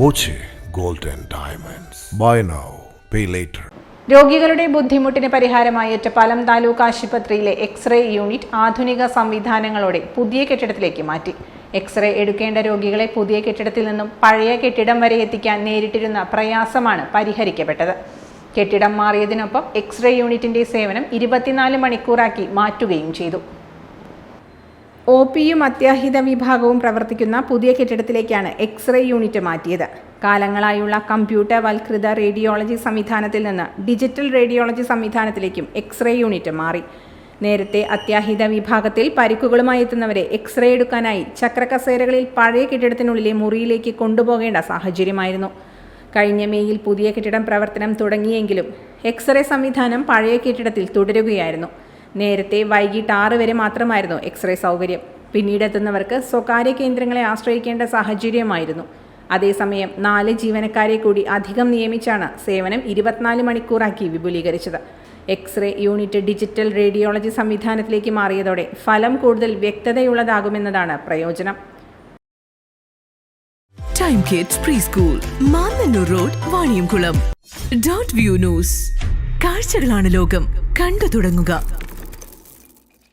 Boche gold diamonds. Buy now pay later. രോഗികളുടെ ബുദ്ധിമുട്ടിന് പരിഹാരമായി ഒറ്റപ്പാലം താലൂക്ക് ആശുപത്രിയിലെ എക്സ്റേ യൂണിറ്റ് ആധുനിക സംവിധാനങ്ങളോടെ പുതിയ കെട്ടിടത്തിലേക്ക് മാറ്റി. എക്സ്റേ എടുക്കേണ്ട രോഗികളെ പുതിയ കെട്ടിടത്തിൽ നിന്നും പഴയ കെട്ടിടം വരെ എത്തിക്കാൻ നേരിട്ടിരുന്ന പ്രയാസമാണ് പരിഹരിക്കപ്പെട്ടത്. കെട്ടിടം മാറിയതിനൊപ്പം എക്സ്റേ യൂണിറ്റിന്റെ സേവനം ഇരുപത്തിനാല് മണിക്കൂറാക്കി മാറ്റുകയും ചെയ്തു. ഒ പിയും അത്യാഹിത വിഭാഗവും പ്രവർത്തിക്കുന്ന പുതിയ കെട്ടിടത്തിലേക്കാണ് എക്സ്റേ യൂണിറ്റ് മാറ്റിയത്. കാലങ്ങളായുള്ള കമ്പ്യൂട്ടർ വൽകൃത റേഡിയോളജി സംവിധാനത്തിൽ നിന്ന് ഡിജിറ്റൽ റേഡിയോളജി സംവിധാനത്തിലേക്കും എക്സ്റേ യൂണിറ്റ് മാറി. നേരത്തെ അത്യാഹിത വിഭാഗത്തിൽ പരിക്കുകളുമായി എത്തുന്നവരെ എക്സ്റേ എടുക്കാനായി ചക്രക്കസേരകളിൽ പഴയ കെട്ടിടത്തിനുള്ളിലെ മുറിയിലേക്ക് കൊണ്ടുപോകേണ്ട സാഹചര്യമായിരുന്നു. കഴിഞ്ഞ മേയിൽ പുതിയ കെട്ടിടം പ്രവർത്തനം തുടങ്ങിയെങ്കിലും എക്സ്റേ സംവിധാനം പഴയ കെട്ടിടത്തിൽ തുടരുകയായിരുന്നു. നേരത്തെ വൈകിട്ട് ആറ് വരെ മാത്രമായിരുന്നു എക്സ്റേ സൗകര്യം. പിന്നീട് എത്തുന്നവർക്ക് സ്വകാര്യ കേന്ദ്രങ്ങളെ ആശ്രയിക്കേണ്ട സാഹചര്യമായിരുന്നു. അതേസമയം നാല് ജീവനക്കാരെ കൂടി അധികം നിയമിച്ചാണ് സേവനം ഇരുപത്തിനാല് മണിക്കൂറാക്കി വിപുലീകരിച്ചത്. X ray unit digital radiology സംവിധാനത്തിലേക്ക് മാറിയതോടെ ഫലം കൂടുതൽ വ്യക്തതയുള്ളതാകുമെന്നതാണ് പ്രയോജനം. Time kids preschool Mannannur road Vaniyamkulam dot view news കാഴ്ചകളാണ് ലോകം. കണ്ടു തുടങ്ങുക.